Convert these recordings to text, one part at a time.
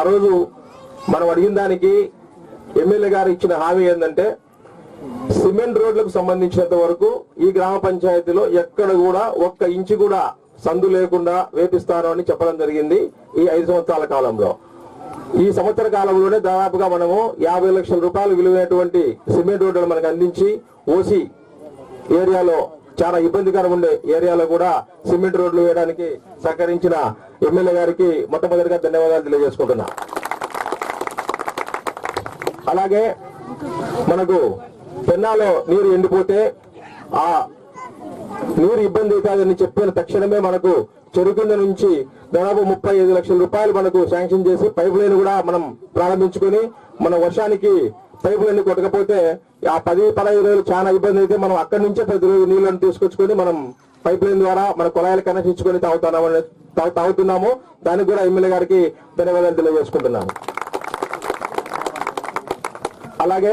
ఆ రోజు మనం అడిగిన దానికి ఎమ్మెల్యే గారు ఇచ్చిన హామీ ఏంటంటే సిమెంట్ రోడ్లకు సంబంధించినంత వరకు ఈ గ్రామ పంచాయతీలో ఎక్కడ కూడా ఒక్క ఇంచు కూడా సందు లేకుండా వేపిస్తారు అని చెప్పడం జరిగింది ఈ ఐదు సంవత్సరాల కాలంలో. ఈ సంవత్సర కాలంలోనే దాదాపుగా మనము యాభై లక్షల రూపాయలు విలువైనటువంటి సిమెంట్ రోడ్లు మనకు అందించి ఓసి ఏరియాలో చాలా ఇబ్బందికరం ఉండే ఏరియాలో కూడా సిమెంట్ రోడ్లు వేయడానికి సహకరించిన ఎమ్మెల్యే గారికి మొట్టమొదటిగా ధన్యవాదాలు తెలియజేసుకుంటున్నా. అలాగే మనకు పెన్నాలో నీరు ఎండిపోతే ఆ నీరు ఇబ్బంది కాదని చెప్పిన తక్షణమే మనకు చెరుకుంద నుంచి దాదాపు ముప్పై ఐదు లక్షల రూపాయలు మనకు శాంక్షన్ చేసి పైప్ లైన్ కూడా మనం ప్రారంభించుకొని మన వర్షానికి పైప్ లైన్ కొట్టకపోతే ఆ పది పదహైదు రోజులు చాలా ఇబ్బంది అయితే మనం అక్కడి నుంచే ప్రతి నీళ్ళని తీసుకొచ్చుకొని మనం పైప్ లైన్ ద్వారా మన కుళాయిలు కనెక్షన్ ఇచ్చుకొని తాగుతున్నాము తా- తాగుతున్నాము. దానికి కూడా ఎమ్మెల్యే గారికి ధన్యవాదాలు తెలియజేసుకుంటున్నాను అలాగే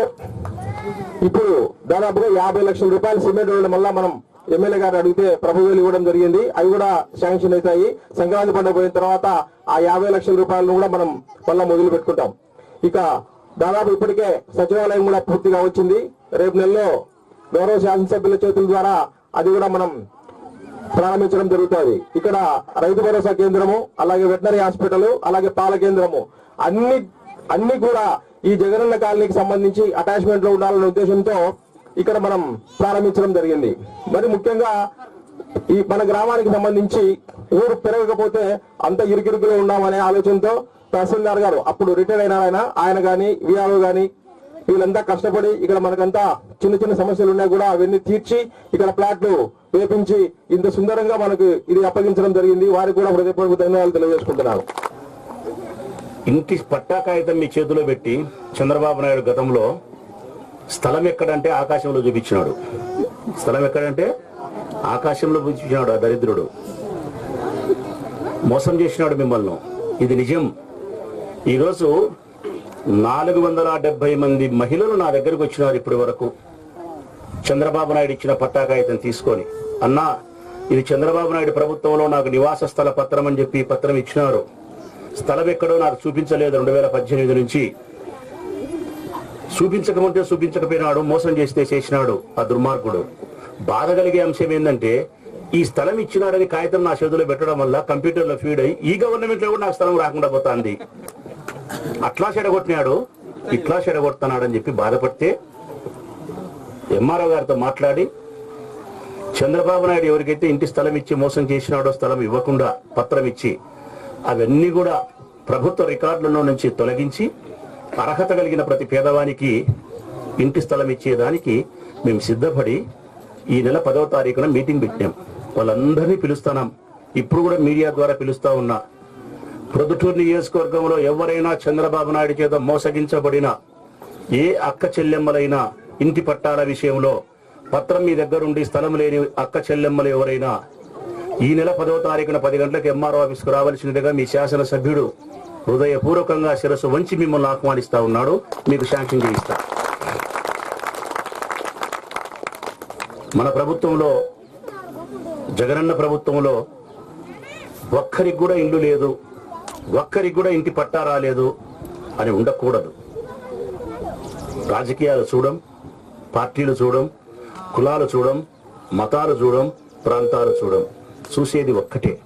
ఇప్పుడు దాదాపుగా యాభై లక్షల రూపాయలు సిమెంట్ రోడ్ల వల్ల మనం ఎమ్మెల్యే గారు అడిగితే ప్రభుత్వాలు ఇవ్వడం జరిగింది. అవి కూడా శాంక్షన్ అవుతాయి. సంక్రాంతి పండుగ పోయిన తర్వాత ఆ యాభై లక్షల రూపాయలను కూడా మనం మళ్ళా మొదలు పెట్టుకుంటాం. ఇక దాదాపు ఇప్పటికే సచివాలయం కూడా పూర్తిగా వచ్చింది. రేపు నెలలో గౌరవ శాసనసభ్యుల చేతుల ద్వారా అది కూడా మనం ప్రారంభించడం జరుగుతుంది. ఇక్కడ రైతు భరోసా కేంద్రము అలాగే వెటనరీ హాస్పిటల్ అలాగే పాల కేంద్రము అన్ని అన్ని కూడా ఈ జగనన్న కాలనీకి సంబంధించి అటాచ్మెంట్లో ఉండాలనే ఉద్దేశంతో ఇక్కడ మనం ప్రారంభించడం జరిగింది. మరి ముఖ్యంగా ఈ మన గ్రామానికి సంబంధించి ఊరు పెరగకపోతే అంత ఇరుకిరుకులో ఉన్నామనే ఆలోచనతో తహసీల్దార్ గారు అప్పుడు రిటైర్ అయిన ఆయన ఆయన కానీ విఆర్ఓ కానీ వీళ్ళంతా కష్టపడి ఇక్కడ మనకంతా చిన్న చిన్న సమస్యలు ఉన్నా కూడా అవన్నీ తీర్చి ఇక్కడ ప్లాట్లు వేపించి ఇంత సుందరంగా మనకు ఇది అప్పగించడం జరిగింది. వారికి కూడా హృదయపూర్వక ధన్యవాదాలు తెలియజేసుకుంటున్నాను. ఇంటి పట్టా కాగితం మీ చేతిలో పెట్టి చంద్రబాబు నాయుడు గతంలో స్థలం ఎక్కడంటే ఆకాశంలో చూపించినాడు. స్థలం ఎక్కడంటే ఆకాశంలో చూపించినాడు ఆ దరిద్రుడు. మోసం చేసినాడు మిమ్మల్ని. ఇది నిజం. ఈరోజు నాలుగు వందల డెబ్బై మంది మహిళలు నా దగ్గరకు వచ్చినారు ఇప్పటి వరకు. చంద్రబాబు నాయుడు ఇచ్చిన పట్టా కాగితం తీసుకొని అన్నా ఇది చంద్రబాబు నాయుడు ప్రభుత్వంలో నాకు నివాస స్థల పత్రం అని చెప్పి పత్రం ఇచ్చినారు. స్థలం ఎక్కడో నాకు చూపించలేదు రెండు వేల పద్దెనిమిది నుంచి. చూపించకముంటే చూపించకపోయినాడు మోసం చేస్తే చేసినాడు ఆ దుర్మార్గుడు. బాధ కలిగే అంశం ఏంటంటే ఈ స్థలం ఇచ్చినాడని కాగితం నా చేతిలో పెట్టడం వల్ల కంప్యూటర్లో ఫీడ్ అయ్యి ఈ గవర్నమెంట్లో కూడా నాకు స్థలం రాకుండా పోతుంది. అట్లా చెడగొట్టినాడు ఇట్లా చెడగొడుతున్నాడని చెప్పి బాధపడితే ఎంఆర్ఓ గారితో మాట్లాడి చంద్రబాబు నాయుడు ఎవరికైతే ఇంటి స్థలం ఇచ్చి మోసం చేసినాడో స్థలం ఇవ్వకుండా పత్రం ఇచ్చి అవన్నీ కూడా ప్రభుత్వ రికార్డులలో నుంచి తొలగించి అర్హత కలిగిన ప్రతి పేదవానికి ఇంటి స్థలం ఇచ్చేదానికి మేము సిద్ధపడి ఈ నెల పదవ తారీఖున మీటింగ్ పెట్టాం వాళ్ళందరినీ పిలుస్తున్నాం. ఇప్పుడు కూడా మీడియా ద్వారా పిలుస్తా ఉన్నా ప్రొద్దుటూరు నియోజకవర్గంలో ఎవరైనా చంద్రబాబు నాయుడు చేత మోసగించబడిన ఏ అక్క చెల్లెమ్మలైనా ఇంటి పట్టాల విషయంలో పత్రం మీ దగ్గరుండి స్థలం లేని అక్క చెల్లెమ్మలు ఎవరైనా ఈ నెల పదవ తారీఖున పది గంటలకు ఎంఆర్ఓ ఆఫీస్కు రావాల్సినదిగా మీ శాసనసభ్యుడు హృదయపూర్వకంగా శిరస్సు వంచి మిమ్మల్ని ఆహ్వానిస్తా ఉన్నాడు. మీకు శాంక్షన్ చేయిస్తా. మన ప్రభుత్వంలో జగనన్న ప్రభుత్వంలో ఒక్కరికి కూడా ఇల్లు లేదు. ఒక్కరికి కూడా ఇంటి పట్టా రాలేదు అని ఉండకూడదు. రాజకీయాలు చూడం పార్టీలు చూడం కులాలు చూడం మతాలు చూడం ప్రాంతాలు చూడం. చూసేది ఒక్కటే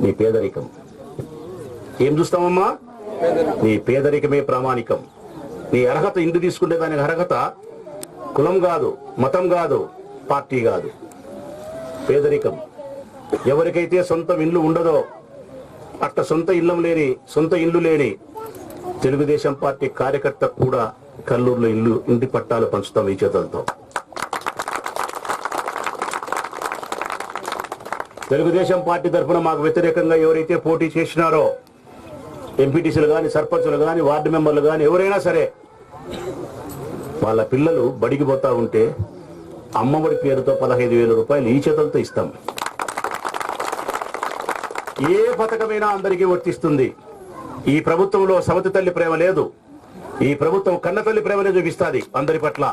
నీ పేదరికం. ఏం చూస్తామమ్మా నీ పేదరికమే ప్రామాణికం. నీ అర్హత ఇందు తీసుకుంటే దానికి అర్హత కులం కాదు మతం కాదు పార్టీ కాదు. పేదరికం. ఎవరికైతే సొంతం ఇల్లు ఉండదో అట్ట సొంత ఇల్లం లేని సొంత ఇల్లు లేని తెలుగుదేశం పార్టీ కార్యకర్త కూడా కల్లూరులో ఇల్లు ఇంటి పట్టాలు పంచుతాం ఈ చేతులతో. తెలుగుదేశం పార్టీ తరఫున మాకు వ్యతిరేకంగా ఎవరైతే పోటీ చేసినారో ఎంపీటీసీలు కానీ సర్పంచులు కానీ వార్డు మెంబర్లు కానీ ఎవరైనా సరే వాళ్ళ పిల్లలు బడికి పోతా ఉంటే అమ్మఒడి పేరుతో పదహైదు వేల రూపాయలు ఈ చేతులతో ఇస్తాం. ఏ పథకమైనా అందరికీ వర్తిస్తుంది. ఈ ప్రభుత్వంలో సవతి తల్లి ప్రేమ లేదు. ఈ ప్రభుత్వం కన్న తల్లి ప్రేమనే చూపిస్తుంది అందరి పట్ల.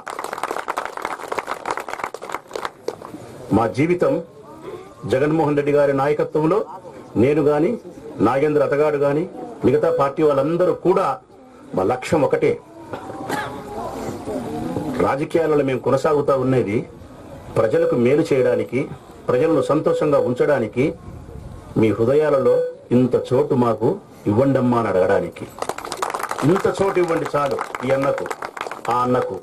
మా జీవితం జగన్మోహన్ రెడ్డి గారి నాయకత్వంలో నేను గాని నాగేంద్ర అతగాడు గాని మిగతా పార్టీ వాళ్ళందరూ కూడా మా లక్ష్యం ఒకటే. రాజకీయాలలో మేము కొనసాగుతూ ఉన్నది ప్రజలకు మేలు చేయడానికి ప్రజలను సంతోషంగా ఉంచడానికి మీ హృదయాలలో ఇంత చోటు మాకు ఇవ్వండమ్మా అని అడగడానికి. ఇంత చోటు ఇవ్వండి చాలు ఈ అన్నకు ఆ అన్నకు.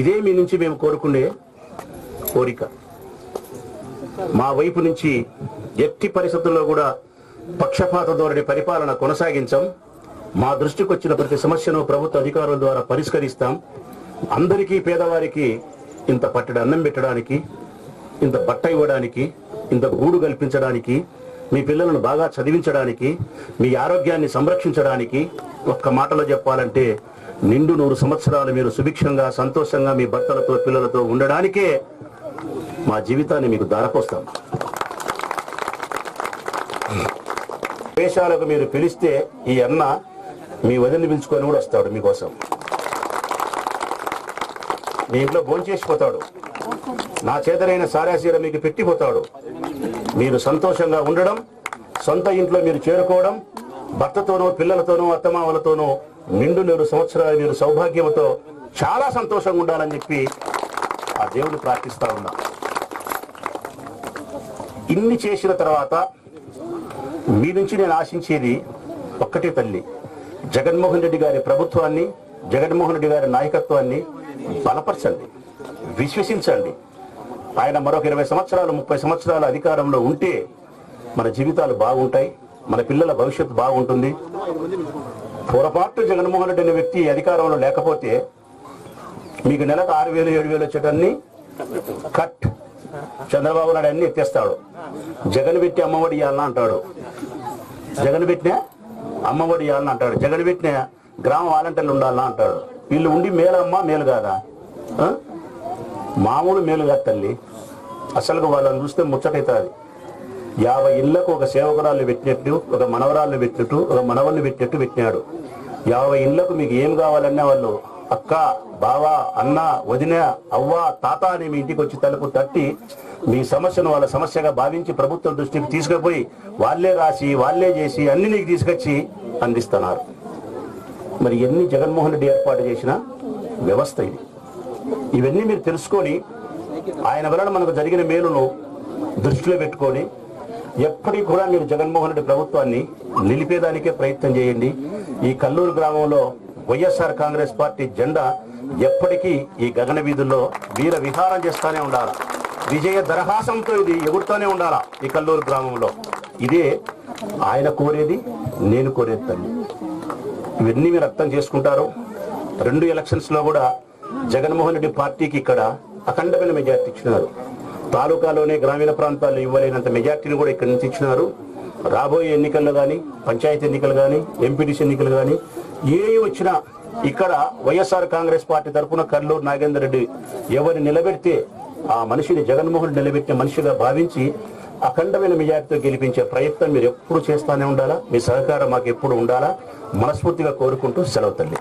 ఇదే మీ నుంచి మేము కోరుకునే కోరిక. మా వైపు నుంచి ఎట్టి పరిస్థితుల్లో కూడా పక్షపాత ధోరణి పరిపాలన కొనసాగించం. మా దృష్టికి వచ్చిన ప్రతి సమస్యను ప్రభుత్వ అధికారుల ద్వారా పరిష్కరిస్తాం. అందరికీ పేదవారికి ఇంత పట్టడి అన్నం పెట్టడానికి ఇంత బట్ట ఇవ్వడానికి ఇంత గూడు కల్పించడానికి మీ పిల్లలను బాగా చదివించడానికి మీ ఆరోగ్యాన్ని సంరక్షించడానికి ఒక్క మాటలో చెప్పాలంటే నిండు నూరు సంవత్సరాలు మీరు సుభిక్షంగా సంతోషంగా మీ భర్తలతో పిల్లలతో ఉండడానికే మా జీవితాన్ని మీకు దారపోస్తాం. వేషాలకు మీరు పిలిస్తే ఈ అన్న మీ వదిలిని పిలుచుకొని కూడా వస్తాడు మీకోసం. మీ ఇంట్లో భోంచేసిపోతాడు నా చేతనైన సారాశీర మీకు పెట్టిపోతాడు. మీరు సంతోషంగా ఉండడం సొంత ఇంట్లో మీరు చేరుకోవడం భర్తతోనో పిల్లలతోనో అత్తమామలతోనో నిండు నేడు సంవత్సరాలు మీరు సౌభాగ్యంతో చాలా సంతోషంగా ఉండాలని చెప్పి ఆ దేవుడు ప్రార్థిస్తా ఉన్నా. ఇన్ని చేసిన తర్వాత మీ నుంచి నేను ఆశించేది ఒక్కటే తల్లి. జగన్మోహన్ రెడ్డి గారి ప్రభుత్వాన్ని జగన్మోహన్ రెడ్డి గారి నాయకత్వాన్ని బలపరచండి. విశ్వసించండి. ఆయన మరొక ఇరవై సంవత్సరాలు ముప్పై సంవత్సరాల అధికారంలో ఉంటే మన జీవితాలు బాగుంటాయి మన పిల్లల భవిష్యత్తు బాగుంటుంది. పొరపాటు జగన్మోహన్ రెడ్డి అనే వ్యక్తి అధికారంలో లేకపోతే మీకు నెలకు ఆరు వేలు ఏడు వేలు వచ్చేటన్ని కట్. చంద్రబాబు నాయుడు అన్ని ఎత్తేస్తాడు. జగన్ పెట్టి అమ్మఒడి ఇవ్వాలని అంటాడు. జగన్ పెట్టినా అమ్మఒడి ఇవ్వాలని అంటాడు. జగన్ పెట్టిన గ్రామ వాలంటీర్లు ఉండాలని అంటాడు. వీళ్ళు ఉండి మేలమ్మా మేలు కాదా? మామూలు మేలు కాదు తల్లి. అసలు వాళ్ళని చూస్తే ముచ్చటైతుంది. యాభై ఇళ్ళకు ఒక సేవకురాలు పెట్టినట్టు ఒక మనవరాళ్ళు పెట్టినట్టు ఒక మనవల్ని పెట్టినట్టు పెట్టినాడు. యాభై ఇళ్ళకు మీకు ఏం కావాలన్నా వాళ్ళు అక్క బావ అన్న వదిన అవ్వ తాత అని మీ ఇంటికి వచ్చి తలుపు తట్టి మీ సమస్యను వాళ్ళ సమస్యగా భావించి ప్రభుత్వం దృష్టికి తీసుకుపోయి వాళ్ళే రాసి వాళ్ళే చేసి అన్ని నీకు తీసుకొచ్చి అందిస్తున్నారు. మరి ఎన్ని జగన్మోహన్ రెడ్డి ఏర్పాటు చేసిన వ్యవస్థ ఇది. ఇవన్నీ మీరు తెలుసుకొని ఆయన వలన మనకు జరిగిన మేలును దృష్టిలో పెట్టుకొని ఎప్పటికీ కూడా మీరు జగన్మోహన్ రెడ్డి ప్రభుత్వాన్ని నిలిపేదానికే ప్రయత్నం చేయండి. ఈ కల్లూరు గ్రామంలో వైఎస్ఆర్ కాంగ్రెస్ పార్టీ జెండా ఎప్పటికీ ఈ గగన వీధుల్లో వీర విహారం చేస్తూనే ఉండాలి. విజయ దరహాసంతో ఇది ఎగురుతూనే ఉండాలా ఈ కల్లూరు గ్రామంలో. ఇదే ఆయన కోరేది నేను కోరేది తల్లి. ఇవన్నీ మీరు అర్థం చేసుకుంటారు. రెండు ఎలక్షన్స్లో కూడా జగన్మోహన్ రెడ్డి పార్టీకి ఇక్కడ అఖండమైన మెజార్టీ ఇచ్చినారు. తాలూకాలోనే గ్రామీణ ప్రాంతాల్లో ఇవ్వలేనంత మెజార్టీని కూడా ఇక్కడ నుంచి ఇచ్చినారు. రాబోయే ఎన్నికల్లో కానీ పంచాయతీ ఎన్నికలు కానీ ఎంపీటీసీ ఎన్నికలు కానీ ఏ వచ్చినా ఇక్కడ వైఎస్ఆర్ కాంగ్రెస్ పార్టీ తరఫున కర్నూలు నాగేందర్ రెడ్డి ఎవరిని నిలబెడితే ఆ మనిషిని జగన్మోహన్ నిలబెట్టిన మనిషిగా భావించి అఖండమైన మెజార్టీతో గెలిపించే ప్రయత్నం మీరు ఎప్పుడు చేస్తానే ఉండాలా? మీ సహకారం మాకు ఎప్పుడు ఉండాలా? మనస్ఫూర్తిగా కోరుకుంటూ సెలవు తల్లి.